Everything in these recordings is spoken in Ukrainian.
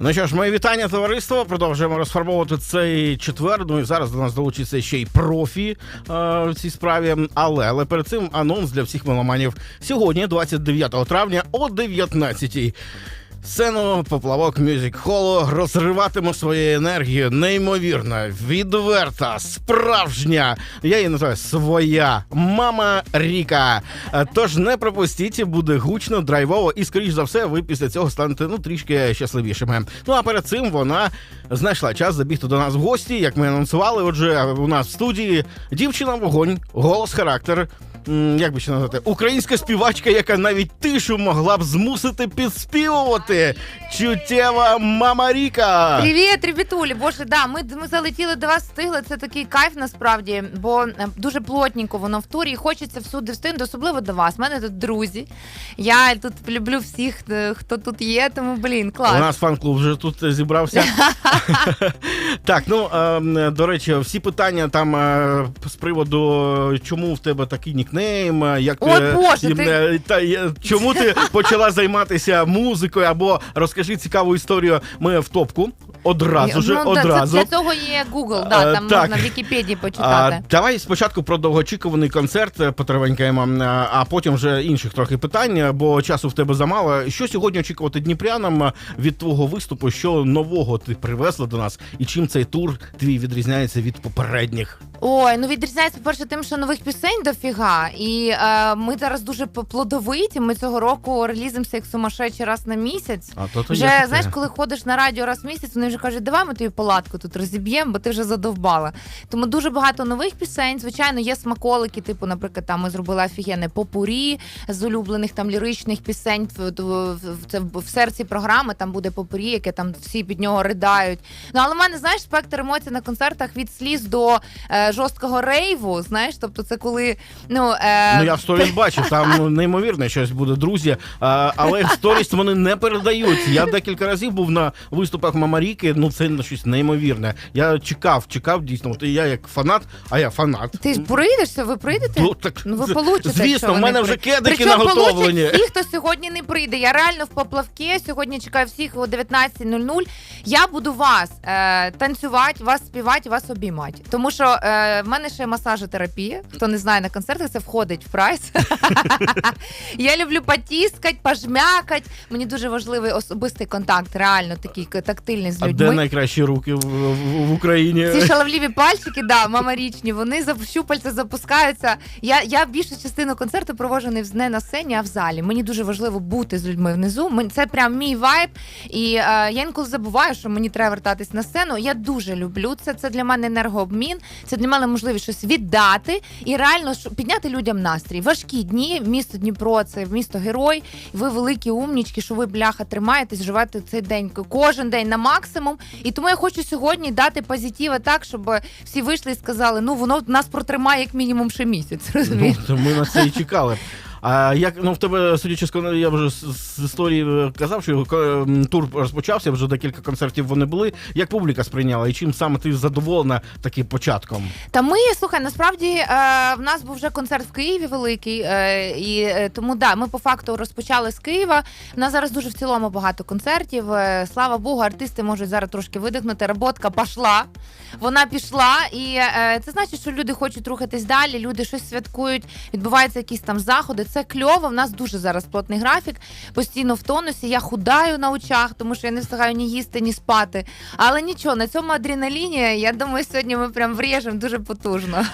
Ну що ж, мої вітання, товариство. Продовжуємо розфарбовувати цей четвер. Ну і зараз до нас долучиться ще й профі е, в цій справі. Але але перед цим анонс для всіх меломанів. Сьогодні, 29 травня, о 19-й. Сцену поплавок Мюзик Холу розриватиме своєю енергією неймовірна, відверта, справжня. Я її називаю своя мама Ріка. Е, Тож не пропустіть, буде гучно, драйвово, і скоріш за все, ви після цього станете ну трішки щасливішими. Ну а перед цим вона знайшла час забігти до нас в гості, як ми анонсували. Отже, у нас в студії дівчина вогонь, голос характер. Як би ще назвати, українська співачка, яка навіть тишу могла б змусити підспівувати. Чуттєва мама Ріка. Привіт, ребятулі. Боже, да, ми, ми залетіли до вас, встигли. Це такий кайф насправді, бо е, дуже плотненько воно в турі. І хочеться всюди встигнути, особливо до вас. У мене тут друзі. Я тут люблю всіх, е, хто тут є. Тому блін, клас. У нас фан-клуб вже тут зібрався. так, ну е, до речі, всі питання там е, з приводу, чому в тебе такий нікнейм, е, як О, е, Боже, ти- е, та, е, чому ти почала займатися музикою, або розкажи цікаву історію. Ми в топку одразу ж, ну, це- одразу. для цього є Google, да, там так. можна в Вікіпедії А, почитати. давай спочатку про довгоочікуваний концерт е, а- а потім вже інших трохи питань, бо часу в тебе замало. Що сьогодні очікувати дніпрянам від твого виступу? Що нового ти привезла до нас, і чим цей тур твій відрізняється від попередніх? Ой, ну відрізняється перше тим, що нових пісень дофіга. І е, ми зараз дуже плодовиті. Ми цього року релізимося як сумасшедші раз на місяць. А то, то Вже є таке. знаєш, коли ходиш на радіо раз в місяць, вони вже кажуть, давай ми тобі палатку тут розіб'ємо, бо ти вже задовбала. Тому дуже багато нових пісень. Звичайно, є смаколики. Типу, наприклад, там ми зробили офігенне попурі з улюблених там ліричних пісень. В- в- в- Це в серці програми там буде попурі, яке там всі під нього riдають. Ну але в мене знаєш спектр емоцій на концертах від сліз до е, жорсткого рейву. Знаєш, тобто це коли ну, е, Ну я в сторіс бачив, там ну, неймовірне щось буде, друзі. А, але в сторіс вони не передають. Я декілька разів був на виступах Мамаріки. Ну це щось неймовірне. Я чекав, чекав дійсно. От я як фанат, а я фанат. ти ж прийдеш, ви прийдете? Ну, так, Ну ви получите. Звісно, в мене вже кедики Причому наготовлені. всі, хто сьогодні не прийде. Я реально в поплавки. Сьогодні чекаю всіх о 19.00. Я буду вас е, танцювати, вас співати, вас обіймати. Тому що е, в мене ще масажотерапія. Хто не знає на концертах, це входить в прайс. Я люблю потіскати, пожмякати. Мені дуже важливий особистий контакт, реально такий тактильний з А людьми. де найкращі руки в, в, в Україні? Ці шаловливі пальчики, да, мамарічні, вони за щупальця запускаються. Я, я більшу частину концерту проводжу не, в- не на сцені, а в залі. Мені дуже важливо бути з людьми внизу. Мен- Це прям мій вайб. І е, я інколи забуваю, що мені треба вертатись на сцену. Я дуже люблю це. Це для мене енергообмін. Це для мене можливість щось віддати і реально підняти людям настрій. Важкі дні, місто Дніпро, це місто герой. Ви великі умнічки, що ви бляха тримаєтесь, живете цей день кожен день на максимум. І тому я хочу сьогодні дати позитива так, щоб всі вийшли і сказали: ну воно нас протримає як мінімум ще місяць. Ну, Розумієш? Ну, ми на це і чекали. А як ну в тебе, судячи з я вже з, історії е, казав, що е, тур розпочався, вже декілька концертів вони були. Як публіка сприйняла, і чим саме ти задоволена таким початком? Та ми слухай, насправді е, в нас був вже концерт в Києві великий, і тому да, ми по факту розпочали з Києва. У нас зараз дуже в цілому багато концертів. Слава Богу, артисти можуть зараз трошки видихнути. Роботка пішла. Вона пішла, і це значить, що люди хочуть рухатись далі. Люди щось святкують, відбуваються якісь там заходи. Це кльово. В нас дуже зараз плотний графік, постійно в тонусі. Я худаю на очах, тому що я не встигаю ні їсти, ні спати. Але нічого, на цьому адреналіні, я думаю, сьогодні ми прям вріжемо дуже потужно.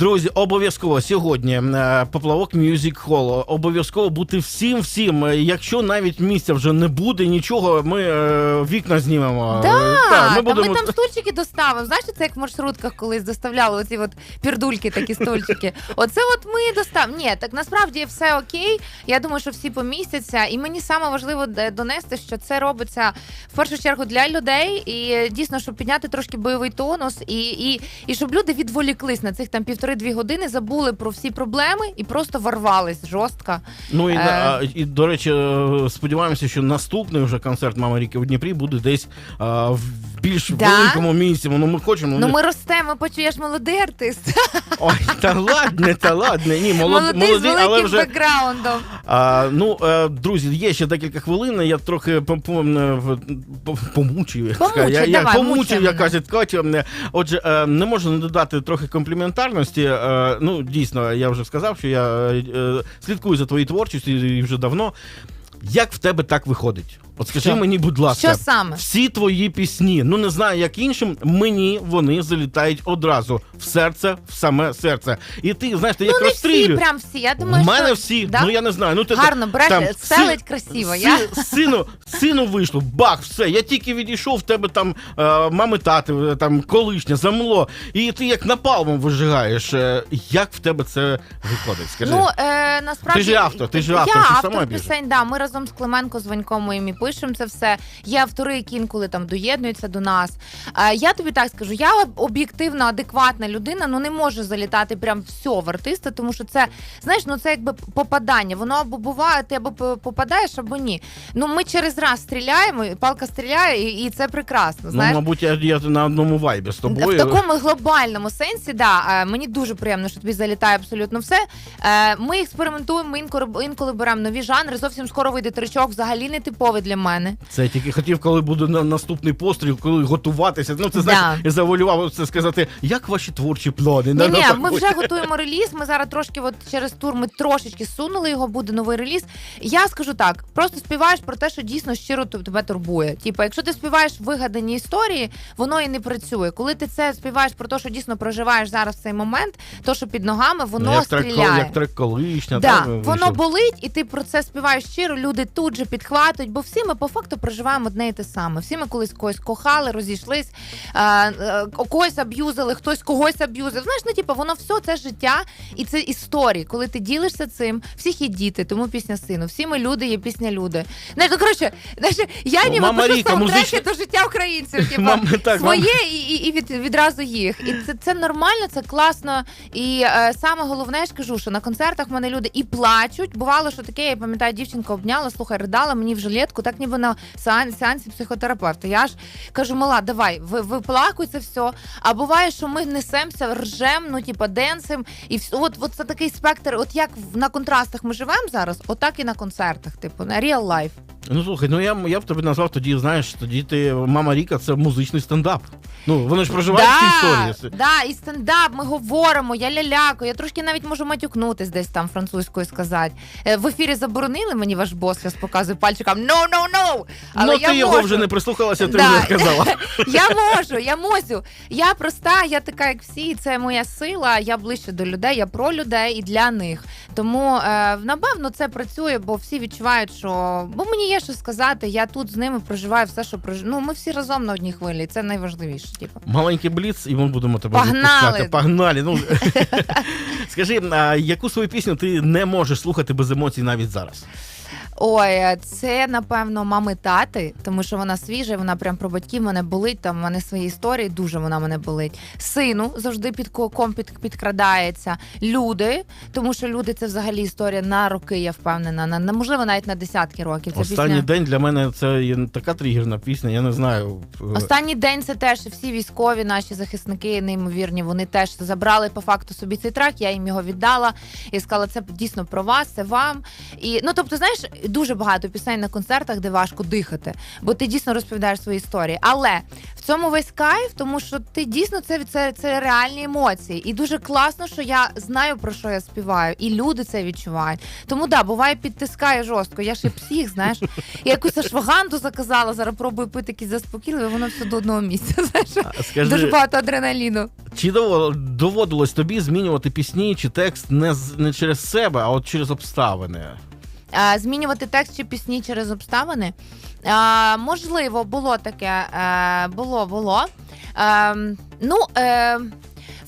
Друзі, обов'язково сьогодні е, поплавок Music Hall. Обов'язково бути всім всім. Якщо навіть місця вже не буде, нічого, ми е, вікна знімемо. Да, Е, так, та ми там стульчики доставимо. Знаєш, це як в маршрутках колись доставляли оці от пірдульки, такі стульчики. Оце от ми доставимо. Ні, так насправді все окей. Я думаю, що всі помістяться. І мені саме важливо донести, що це робиться в першу чергу для людей, і дійсно, щоб підняти трошки бойовий тонус, і, і, і щоб люди відволіклись на цих там півтори-дві години, забули про всі проблеми і просто ворвались жорстко. Ну і, Е. і до речі, е, сподіваємося, що наступний вже концерт Мама Ріки у Дніпрі буде десь е, в більш Да? великому місці. Ну ми хочемо. Ну ми ростемо, почуєш молодий артист. Ой, та ладне, та ладне. Ні, молод, Молодий з великим але вже бекграундом. А, ну, е, друзі, є ще декілька хвилин. Я трохи пом- пом- е, в- помучив. як я, я давай, помучив, мучай мене. Е, Отже, е, не можу не додати трохи компліментарності. Е, ну, дійсно, я вже сказав, що я е, е, слідкую за твоєю творчістю і вже давно. Як в тебе так виходить? От скажи Що? мені, будь ласка, Що саме? всі твої пісні, ну не знаю, як іншим, мені вони залітають одразу в серце, в саме серце. І ти знаєш, ти як ну не всі, розстрілюєш. прям всі. Я думаю, У мене що... всі, Да? ну я не знаю. Ну ти Гарно береш, селить красиво. Я... Сину, сину вийшло, бах, все. Я тільки відійшов, в тебе там е, мами тати, е, там колишня, замло. І ти як напалмом вижигаєш. Е, як в тебе це виходить? Скажи. Ну, е, насправді... Ти ж автор, ти ж автор, Я ти автор сама пісень, да. Ми разом з Клименко, з Ваньком моїм і пишемо це все. Є автори, які інколи там доєднуються до нас. Е, я тобі так скажу, я об'єктивно адекватна людина, ну не можу залітати прям все в артиста, тому що це, знаєш, ну це якби попадання. Воно або буває, ти або попадаєш, або ні. Ну ми через раз стріляємо, і палка стріляє, і, це прекрасно. ну, мабуть, я, я на одному вайбі з тобою. В такому глобальному сенсі, да, е, мені дуже приємно, що тобі залітає абсолютно все. Е, Ми експериментуємо, ми інколи, інколи беремо нові жанри. Зовсім скоро вийде тричок, взагалі не типовий для мене. Це я тільки хотів, коли буде на наступний постріл, коли готуватися. Ну це знаєш, Да. я завуалював це сказати, як ваші творчі плани. Ну, Ні, ні, ми вже готуємо реліз. Ми зараз трошки, от через тур, ми трошечки сунули його, буде новий реліз. Я скажу так: просто співаєш про те, що дійсно щиро тебе турбує. Типа, якщо ти співаєш вигадані історії, воно і не працює. Коли ти це співаєш про те, що дійсно проживаєш зараз в цей момент, то що під ногами, воно Ну, як трек, стріляє. як трек колишня. Да, там, воно болить, і ти про це співаєш щиро. Люди тут же підхватують, бо всі ми по факту проживаємо одне і те саме. Всі ми колись когось кохали, розійшлись, е, е, когось аб'юзили, хтось когось аб'юзив. Знаєш, ну типу, воно все це життя і це історії. Коли ти ділишся цим, всіх є діти, тому пісня сину. Всі ми люди, є пісня люди. Знаєш, ну коротше, знаєш, я ніби Мама пишу Ріка, саундтреки музична- до життя українців. Типу, Мам, так, мам- своє і, і, і від, відразу їх. І це, це нормально, це класно. І е, саме головне, я ж кажу, що на концертах в мене люди і плачуть. Бувало, що таке, я пам'ятаю, дівчинка обняла, слухай, ридала мені в жилетку, так ніби на сеан- сеансі психотерапевта. Я ж кажу, мала, давай, ви, виплакуй це все. А буває, що ми несемося, ржем, ну типа денсим, і вс- от, от це такий спектр. От як на контрастах ми живемо зараз, отак і на концертах, типу на real life. Ну слухай, ну я, я б тобі назвав тоді, знаєш, тоді ти мама Ріка це музичний стендап. Ну вони ж проживають ці історії. Да, і стендап, ми говоримо, я лялякаю, я трошки навіть можу матюкнутись десь там французькою сказати. Е, В ефірі заборонили мені ваш бос, я показую пальчиком no, no, no! Але ну я ти його можу. вже не прислухалася, ти Да. вже сказала. Я можу, я можу. Я проста, я така, як всі, і це моя сила. Я ближче до людей, я про людей і для них. Тому е, напевно це працює, бо всі відчувають, що бо мені є що сказати. Я тут з ними проживаю все, що прожив. Ну ми всі разом на одній хвилі. Це найважливіше. Типу. Маленький бліц, і ми будемо тебе Погнали! відпускати. Погнали. Ну скажи, а яку свою пісню ти не можеш слухати без емоцій навіть зараз? Ой, це напевно мами тати, тому що вона свіжа, вона прям про батьків мене болить. Там в мене свої історії, дуже вона мене болить. Сину завжди під ком під, підкрадається. Люди, тому що люди це взагалі історія на роки, я впевнена. На, на можливо, навіть на десятки років. Це Останній пісня. день для мене це є така тригерна пісня, я не знаю. Останній день це теж всі військові, наші захисники неймовірні. Вони теж забрали по факту собі цей трек. Я їм його віддала і сказала, це дійсно про вас, це вам. І ну тобто, знаєш, дуже багато пісень на концертах, де важко дихати, бо ти дійсно розповідаєш свої історії. Але в цьому весь кайф, тому що ти дійсно це, це, це реальні емоції. І дуже класно, що я знаю про що я співаю, і люди це відчувають. Тому да, буває підтискає жорстко. Я ж і псих, знаєш. Я якусь ашваганду заказала, зараз пробую пити якісь заспокійливі, воно все до одного місця. Знаєш, Скажи, дуже багато адреналіну. чи доводилось тобі змінювати пісні чи текст не, не через себе, а от через обставини? Змінювати текст чи пісні через обставини. Можливо, було таке. Було, було. Ну, е,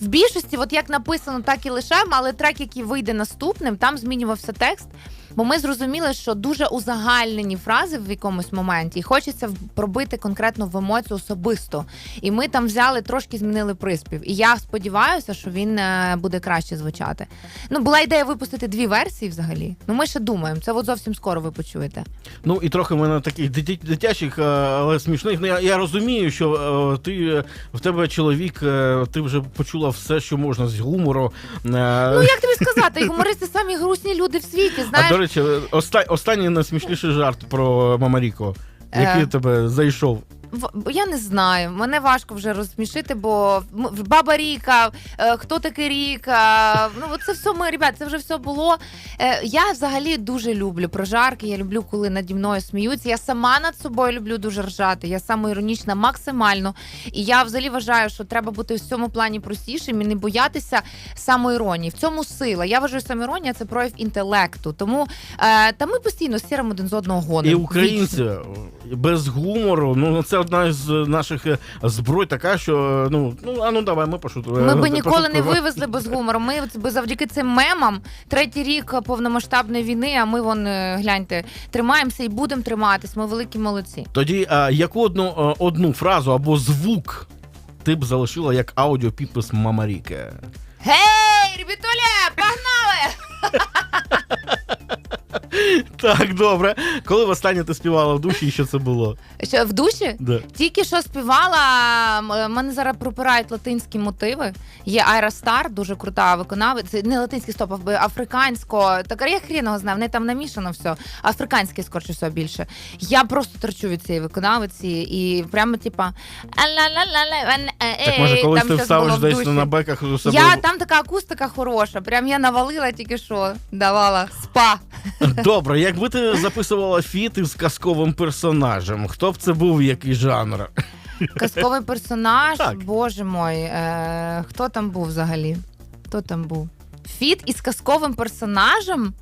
в більшості, от як написано, так і лишаємо, але трек, який вийде наступним, там змінювався текст. Бо ми зрозуміли, що дуже узагальнені фрази в якомусь моменті, і хочеться пробити конкретно в емоцію особисто. І ми там взяли трошки змінили приспів. І я сподіваюся, що він е, буде краще звучати. Ну, була ідея випустити дві версії взагалі. Ну, ми ще думаємо. Це от зовсім скоро ви почуєте. Ну і трохи в мене таких дитя- дитячих, е, але смішних. Ну я, я розумію, що е, ти в тебе чоловік, ти вже почула все, що можна з гумору. Ну як тобі сказати, гумористи самі грустні люди в світі. Знаєш, речі, останній найсмішніший жарт про Мамаріко. Який Е. тебе зайшов? Я не знаю, мене важко вже розсмішити, бо баба Ріка, е, хто такий Ріка. Ну це все ми, ребят, це вже все було. Е, Я взагалі дуже люблю прожарки. Я люблю, коли наді мною сміються. Я сама над собою люблю дуже ржати. Я самоіронічна максимально. І я взагалі вважаю, що треба бути в цьому плані простішим і не боятися самоіронії. В цьому сила. Я вважаю, самоіронія це прояв інтелекту. Тому е, та ми постійно сіримо один з одного гонимо. І українці без гумору, ну це одна з наших е, зброй, така, що ну, ну а ну давай, ми пошутимо. Ми би ніколи не вивезли без гумору. Ми би завдяки цим мемам третій рік повномасштабної війни. А ми вон е, гляньте, тримаємося і будемо триматись. Ми великі молодці. Тоді а, яку одну, е, одну фразу або звук ти б залишила як аудіопідпис Мамаріки? Гей, ребятуля, погнали! Так, добре. Коли востаннє ти співала в душі, і що це було? Що в душі? Да. Тільки що співала. м- Мене зараз пропирають латинські мотиви. Є Айра Стар, дуже крута виконавиця. Не латинський стоп, а африкансько. Так я хрін його знаю, в неї там намішано все. Африканське, скорше всього, більше. Я просто торчу від цієї виконавиці і прямо типа. «А-ла-ла-ла-ла, е, Так може, ей», колись там ти щось вставиш було в десь душі. на беках у себе. Я там така акустика хороша. Прям я навалила тільки що давала спа. Добре, якби ти записувала фіт із казковим персонажем, хто б це був, який жанр? Казковий персонаж, Так. боже мой. Е, хто там був взагалі? Хто там був? Фіт із казковим персонажем?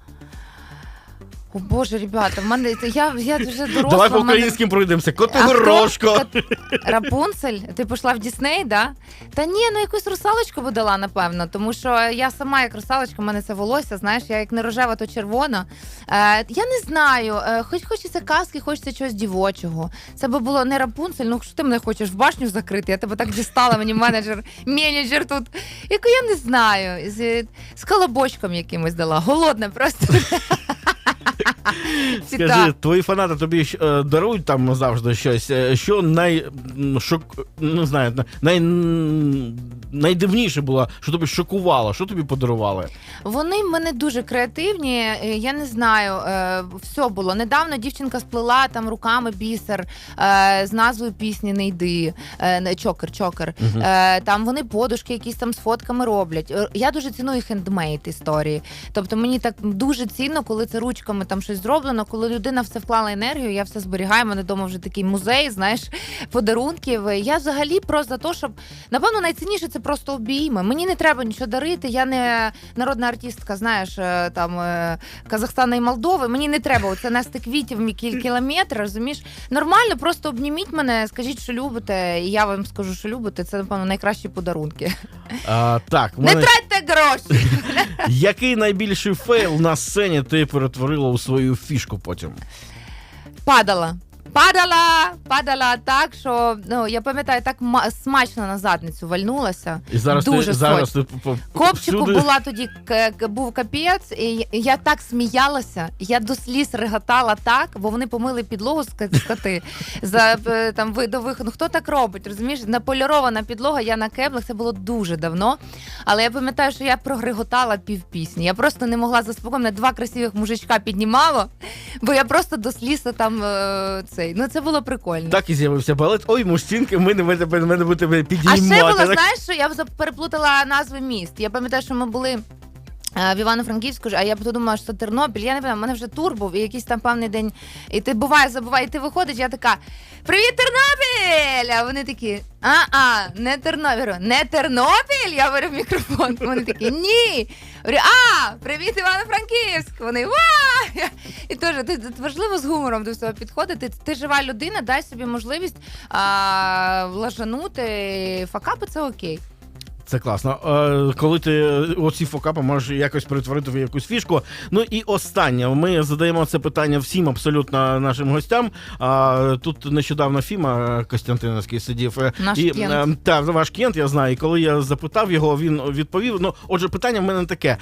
О Боже, ребята, в мене я, я вже доросла. Давай по мене- українським пройдемося. А? Котигорошко. Рапунцель? Ти пішла в Дісней, да? Та ні, ну якусь русалочку би дала, напевно, тому що я сама як русалочка, в мене це волосся, знаєш, я як не рожева, то червона. Е, я не знаю, е, хоч хочеться казки, хочеться чогось дівочого. Це би було не Рапунцель, ну що ти мене хочеш в башню закрити? Я тебе так дістала, мені менеджер, менеджер тут. Яку я не знаю, з, з колобочком якимось дала. Голодна просто. Скажи, твої фанати тобі е, дарують там завжди щось. Е, Що най шок, не знаю, най, найдивніше було, що тобі шокувало, що тобі подарували? Вони в мене дуже креативні. е, Я не знаю, все було. Недавно дівчинка сплела там руками бісер з назвою пісні Не йди. Чокер, чокер. Е, Там вони подушки якісь там з фотками роблять. Я дуже ціную хендмейд історії. Тобто мені так дуже цінно, коли це ручками там щось зроблено, коли людина все вклала енергію, я все зберігаю. Мене вдома вже такий музей, знаєш, подарунків. Я взагалі просто за те, щоб напевно найцінніше це просто обійми. Мені не треба нічого дарити. Я не народна артистка, знаєш, е, там е, Казахстана і Молдови. Мені не треба оце нести квітів мі- кіль- кілометр, розумієш? Нормально, просто обніміть мене, скажіть, що любите, і я вам скажу, що любите. Це напевно найкращі подарунки. А, так, в Не тратьте гроші. який найбільший фейл на сцені ти перетворила у свою фішку потім? Падала. Падала, падала так, що ну я пам'ятаю, так ма- смачно на задницю вальнулася. І зараз Дуже ти зараз ти Копчику всюди- була тоді к- був капець, і я так сміялася. Я до сліз реготала так, бо вони помили підлогу ска- скоти за е, там ви до виходу. Хто так робить? Розумієш, наполірована підлога. Я на кеблах. Це було дуже давно. Але я пам'ятаю, що я прогриготала півпісні. Я просто не могла заспокоїти. Мене два красивих мужичка піднімало, бо я просто до сліз там е, цей. Ну це було прикольно. Так і з'явився балет. Ой, мустінки, ми не мене, мене буде підіймати. А ще було, знаєш, що я переплутала назви міст. Я пам'ятаю, що ми були. Е, В Івано-Франківську, а я подумала, що Тернопіль. Я не пам'ятаю, в мене вже тур був і якийсь там певний день. І ти буває, забуває, і ти виходиш, я така: Привіт, Тернопіль! А вони такі: а-а, не Тернопіль. Не Тернопіль? Я говорю в мікрофон. Вони такі, ні. А, привіт, Івано-Франківськ. Вони ва! І теж ти, важливо з гумором до всього підходити. Ти, ти жива людина, дай собі можливість а, влажанути. Факапи це окей. Це класно. Коли ти е, оці фокапи можеш якось перетворити в якусь фішку. Ну і останнє. Ми задаємо це питання всім абсолютно нашим гостям. Тут нещодавно Фіма Костянтиновський сидів. е, Наш і, Кент. е, та, ваш кент, я знаю. І коли я запитав його, він відповів. Ну, отже, питання в мене таке: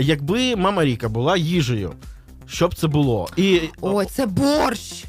якби мама Ріка була їжею, що б це було? І Ой, це борщ.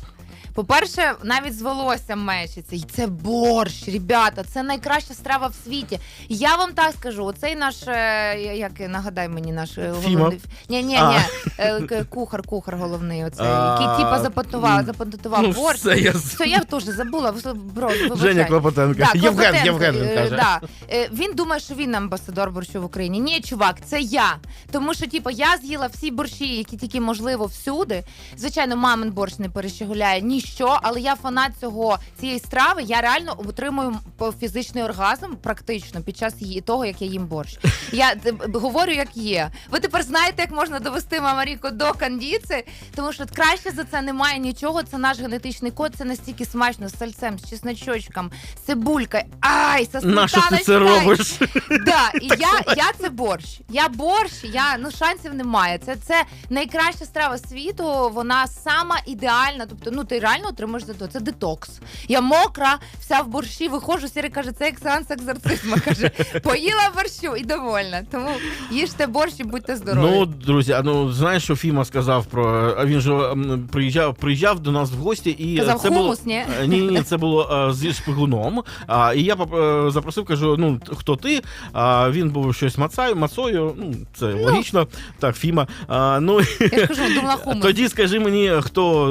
По-перше, навіть з волоссям мечиться. І це борщ, ребята, це найкраща страва в світі. Я вам так скажу, оцей наш, е, як нагадай мені наш е, Фіма? головний. Ні, ні, А. ні. е, к- Кухар, кухар головний, оцей, А, який типа запатував, м, запатентував Ну, борщ. все, я... Все, я теж забула, бро, Женя. Клопотенко. Євген, Клопотенко, Євген він е, каже. Да. Е, Він думає, що він амбасадор борщу в Україні. Ні, чувак, це я. Тому що, типу, я з'їла всі борщі, які тільки можливо всюди. Звичайно, мамин борщ не перещеголяє ніщо, але я фанат цього цієї страви. Я реально отримую фізичний оргазм практично під час її того, як я їм борщ. Я говорю, як є. Ви тепер знаєте, як можна довести Мамаріку до кандіци, тому що краще за це немає нічого. Це наш генетичний код. Це настільки смачно з сальцем, з чесночочком, з цибулькою. Ай, со що ти це робиш? Да, і я, я це борщ. Я борщ, я ну шансів немає. Це, це найкраща страва світу. Вона сама ідеальна. Тобто, ну ти реально отримаєш за то. Це детокс. Я мокра, вся в борщі, виходжу, Сірі каже, це як сеанс екзорцизму. Каже, поїла борщу і довольна. Тому їжте борщ і будьте здорові. Ну, друзі, а ну знаєш, що Фіма сказав про. а Він же м, приїжджав, приїжджав до нас в гості і Казав це було. хумус, ні? Е, Ні, ні, це було е, зі шпигуном. А, і я поп- е, запросив, кажу: ну хто ти? А він був щось мацаю, мацою. Ну, це логічно. Так, Фіма. А, ну Я ж кажу, думала хумус. тоді скажи мені, хто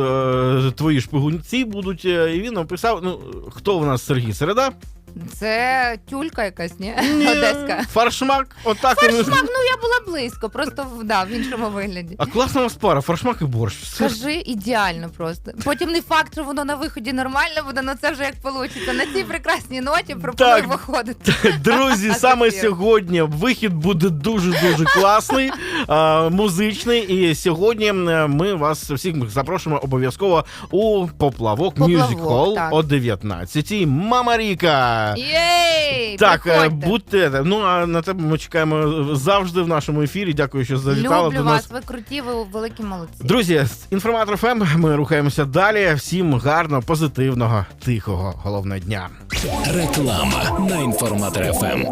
е, твої шпигунці будуть. Е, І він написав: ну хто в нас Сергій Середа? Це тюлька якась, ні? Ні, Одеська. Фаршмак. Отак вони. Фаршмак, ну я була близько, просто в- да, в іншому вигляді. А класна у вас пара, фаршмак і борщ. Скажи ідеально просто. Потім не факт, що воно на виході нормально буде, але це вже як вийде. На цій прекрасній ноті пропоную Так. виходити. Друзі, саме сьогодні вихід буде дуже дуже класний, музичний. І сьогодні е, ми вас всіх запрошуємо обов'язково у поплавок Поплавок, Hall так. о 19-й. Мама Ріка! Єй! Так, е, приходьте. будьте. Ну а на тебе ми чекаємо завжди в нашому ефірі. Дякую, що завітали Люблю до вас, ви круті, ви великі молодці. Друзі, з інформатор ФМ ми рухаємося далі. Всім гарного, позитивного, тихого головного дня. Реклама на інформатор ФМ.